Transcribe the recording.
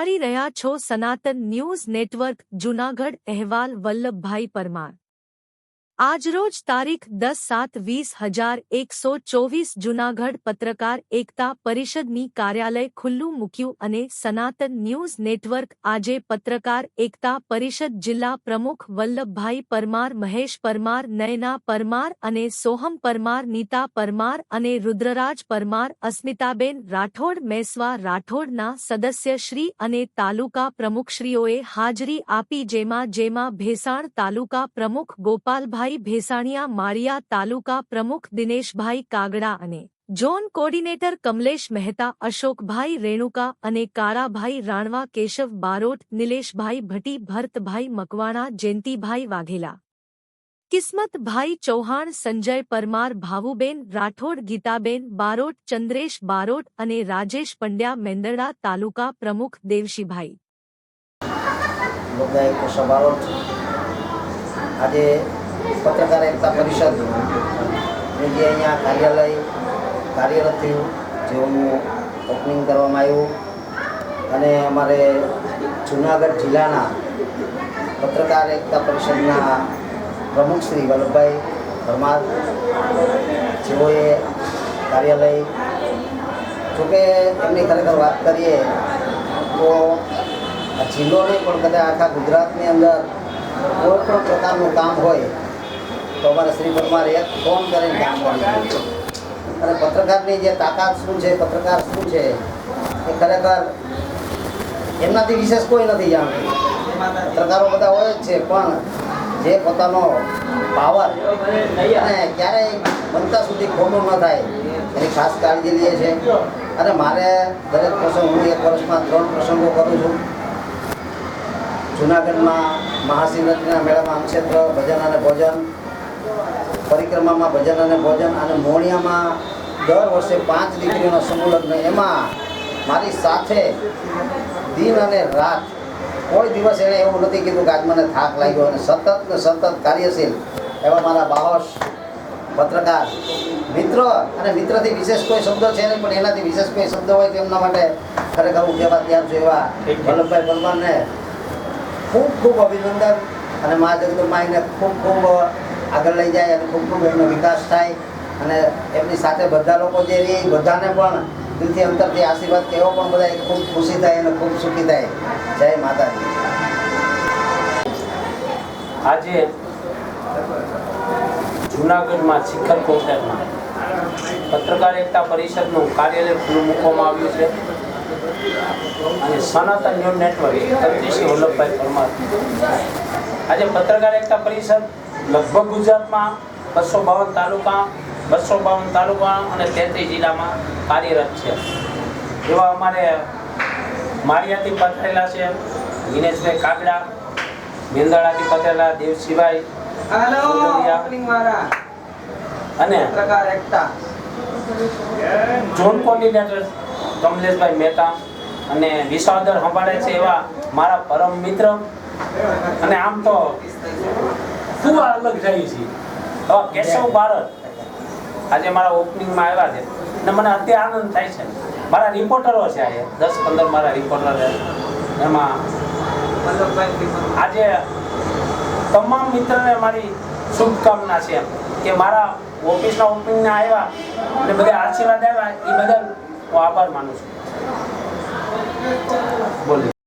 નિહાળી રહ્યા છો સનાતન ન્યૂઝ નેટવર્ક જૂનાગઢ અહેવાલ વલ્લભભાઈ પરમાર. આજરોજ તારીખ દસ સાત વીસ હજાર એકસો ચોવીસ જૂનાગઢ પત્રકાર એકતા પરિષદની કાર્યાલય ખુલ્લું મૂક્યું અને સનાતન ન્યૂઝ નેટવર્ક આજે પત્રકાર એકતા પરિષદ જિલ્લા પ્રમુખ વલ્લભભાઈ પરમાર, મહેશ પરમાર, નયના પરમાર અને સોહમ પરમાર, નીતા પરમાર અને રુદ્રરાજ પરમાર, અસ્મિતાબેન રાઠોડ, મેસવા રાઠોડના સદસ્યશ્રી અને તાલુકા પ્રમુખશ્રીઓએ હાજરી આપી જેમાં જેમાં ભેસાણ તાલુકા પ્રમુખ ગોપાલભાઈ ભેસાણિયા માળિયા તાલુકા પ્રમુખ દિનેશભાઈ કાગડા અને ઝોન કોર્ડિનેટર કમલેશ મહેતા, અશોકભાઈ રેણુકા અને કારાભાઈ રાણવા, કેશવ બારોટ, નિલેશભાઈ ભટ્ટી, ભરતભાઈ મકવાણા, જયંતિભાઈ વાઘેલા. કિસ્મતભાઈ ચૌહાણ, સંજય પરમાર, ભાવુબેન, રાઠોડ, ગીતાબેન, બારોટ, ચંદ્રેશ બારોટ અને રાજેશ પંડ્યા મેંદરડા તાલુકા પ્રમુખ દેવશીભાઈ. આજે પત્રકાર એકતા પરિષદ જે અહીંયા કાર્યાલય કાર્યરત થયું જેનું ઓપનિંગ કરવામાં આવ્યું અને અમારે જુનાગઢ જિલ્લાના પત્રકાર એકતા પરિષદના પ્રમુખ શ્રી વલ્લભભાઈ પરમાર જેઓએ કાર્યાલય જોકે એમની ખરેખર વાત કરીએ તો આ જિલ્લો નહીં પણ કદાચ આખા ગુજરાતની અંદર કોઈ પણ પ્રકારનું કામ હોય તો અમારે શ્રી પરમાર એક ફોન કરીને કામ કરી અને પત્રકારની જે તાકાત શું છે, પત્રકાર શું છે, એ ખરેખર એમનાથી વિશેષ કોઈ નથી જાણતું. પત્રકારો બધા હોય જ છે, પણ જે પોતાનો પાવર અને ક્યારેય બનતા સુધી ખોટું ન થાય, એની ખાસ કાળજી લે છે. અને મારે દરેક પ્રસંગ, હું એક વર્ષમાં ત્રણ પ્રસંગો કરું છું. જુનાગઢમાં મહાશિવરાત્રિના મેળામાં અન્નક્ષેત્ર ભજન અને ભોજન પરિક્રમામાં ભજન અને ભોજન અને મોણિયામાં દર વર્ષે પાંચ દીકરીઓનો સમૂહ લગ્ન. એમાં મારી સાથે દિન અને રાત કોઈ દિવસ એણે એવું નથી કીધું કે આજ મને થાક લાગ્યો અને સતત ને સતત કાર્યશીલ એવા મારા બાહોશ પત્રકાર મિત્ર અને મિત્રથી વિશેષ કોઈ શબ્દ છે નહીં પણ એનાથી વિશેષ કોઈ શબ્દ હોય તો એમના માટે ખરેખર હું કહેવા તૈયાર છું એવા વલ્લભભાઈ પરમારને ખૂબ ખૂબ અભિનંદન અને મા જગદંબાઈને ખૂબ ખૂબ આગળ લઈ જાય અને ખૂબ ખૂબ એમનો વિકાસ થાય. અને એમની સાથે બધા લોકો જે રહે, બધાને પણ દિલથી અંતરથી આશીર્વાદ કેવો પણ બધા ખૂબ ખુશી થાય અને ખૂબ સુખી થાય. જય માતાજી. આજે જુનાગઢમાં શિખર કોન્સેપ્ટમાં પત્રકાર એકતા પરિષદનું કાર્યાલય ખુલ્લું મૂકવામાં આવ્યું છે. અને સનાતન ન્યૂઝ નેટવર્ક વલ્લભભાઈ પરમાર. આજે પત્રકાર એકતા પરિષદ લગભગ ગુજરાતમાં બસો બાવન તાલુકા બસો બાવન તાલુકા અને તેત્રીસ જિલ્લામાં કાર્યરત છે. એવા અમારે માળિયાથી પથરેલા છે દિનેશભાઈ કાગડા મેંદાળાથી પથરેલા દેવસિંહભાઈ અને ઝોન કોર્ડિનેટર કમલેશભાઈ મહેતા અને વિસાવદર સંભાળે છે એવા મારા પરમ મિત્ર. અને આમ તો ખૂબ અલગ રહી છે. હવે કેશવ ભારત આજે મારા ઓપનિંગમાં આવ્યા છે. અને મને અત્યારે આનંદ થાય છે. મારા રિપોર્ટરો છે આજે દસ પંદર મારા રિપોર્ટર એમાં આજે તમામ મિત્રને મારી શુભકામના છે કે મારા ઓફિસના ઓપનિંગના આવ્યા અને બધા આશીર્વાદ આવ્યા એ બદલ હું આભાર માનું છું. બોલો.